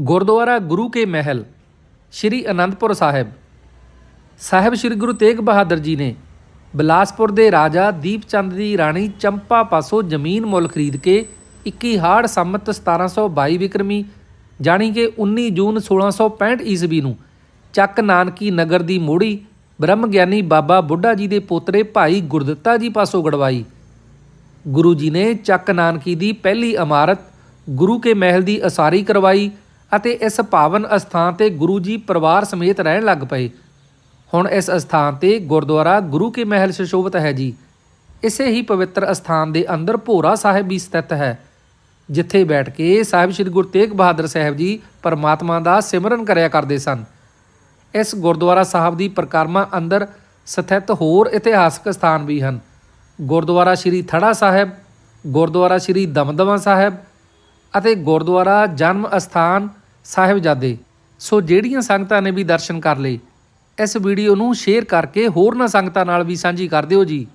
ਗੁਰਦੁਆਰਾ ਗੁਰੂ ਕੇ ਮਹਿਲ, ਸ਼੍ਰੀ ਅਨੰਦਪੁਰ ਸਾਹਿਬ। ਸਾਹਿਬ ਸ਼੍ਰੀ ਗੁਰੂ ਤੇਗ ਬਹਾਦਰ ਜੀ ਨੇ ਬਿਲਾਸਪੁਰ ਦੇ ਰਾਜਾ ਦੀਪ ਚੰਦ ਦੀ ਰਾਣੀ ਚੰਪਾ ਪਾਸੋਂ ਜ਼ਮੀਨ ਮੁੱਲ ਖਰੀਦ ਕੇ 21 ਹਾੜ ਸੰਮਤ 1722 ਵਿਕਰਮੀ, ਜਾਣੀ ਕਿ 19 ਜੂਨ 1665 ਈਸਵੀ ਨੂੰ ਚੱਕ ਨਾਨਕੀ ਨਗਰ ਦੀ ਮੋੜੀ ਬ੍ਰਹਮ ਗਿਆਨੀ ਬਾਬਾ ਬੁੱਢਾ ਜੀ ਦੇ ਪੋਤਰੇ ਭਾਈ ਗੁਰਦਿੱਤਾ ਜੀ ਪਾਸੋਂ ਗੜਵਾਈ ਗੁਰੂ ਜੀ ਨੇ ਚੱਕ ਨਾਨਕੀ ਦੀ ਪਹਿਲੀ ਇਮਾਰਤ ਗੁਰੂ ਕੇ ਮਹਿਲ ਦੀ ਅਸਾਰੀ ਕਰਵਾਈ ਅਤੇ ਇਸ ਪਾਵਨ ਅਸਥਾਨ ਤੇ ਗੁਰੂ ਜੀ ਪਰਿਵਾਰ ਸਮੇਤ ਰਹਿਣ ਲੱਗ ਪਏ। ਹੁਣ ਇਸ ਅਸਥਾਨ ਤੇ ਗੁਰਦੁਆਰਾ ਗੁਰੂ ਕੇ ਮਹਿਲ ਸੁਸ਼ੋਭਿਤ ਹੈ ਜੀ। ਇਸੇ ਹੀ ਪਵਿੱਤਰ ਅਸਥਾਨ ਦੇ ਅੰਦਰ ਭੋਰਾ ਸਾਹਿਬ ਵੀ ਸਥਿਤ ਹੈ, ਜਿੱਥੇ ਬੈਠ ਕੇ ਸਾਹਿਬ ਸ੍ਰੀ ਗੁਰੂ ਤੇਗ ਬਹਾਦਰ ਸਾਹਿਬ ਜੀ ਪਰਮਾਤਮਾ ਦਾ ਸਿਮਰਨ ਕਰਿਆ ਕਰਦੇ ਸਨ। ਇਸ ਗੁਰਦੁਆਰਾ ਸਾਹਿਬ ਦੀ ਪ੍ਰਕਰਮਾ ਅੰਦਰ ਸਥਿਤ ਹੋਰ ਇਤਿਹਾਸਕ ਸਥਾਨ ਵੀ ਹਨ। ਗੁਰਦੁਆਰਾ ਸ੍ਰੀ ਥੜਾ ਸਾਹਿਬ, ਗੁਰਦੁਆਰਾ ਸ੍ਰੀ ਦਮਦਮਾ ਸਾਹਿਬ ਅਤੇ ਗੁਰਦੁਆਰਾ ਜਨਮ ਅਸਥਾਨ ਸਾਹਿਬਜ਼ਾਦੇ। ਸੋ ਜਿਹੜੀਆਂ ਸੰਗਤਾਂ ਨੇ ਵੀ ਦਰਸ਼ਨ ਕਰ ਲਏ, ਇਸ ਵੀਡੀਓ ਨੂੰ ਸ਼ੇਅਰ ਕਰਕੇ ਹੋਰਨਾਂ ਸੰਗਤਾਂ ਨਾਲ ਵੀ ਸਾਂਝੀ ਕਰ ਦਿਓ ਜੀ।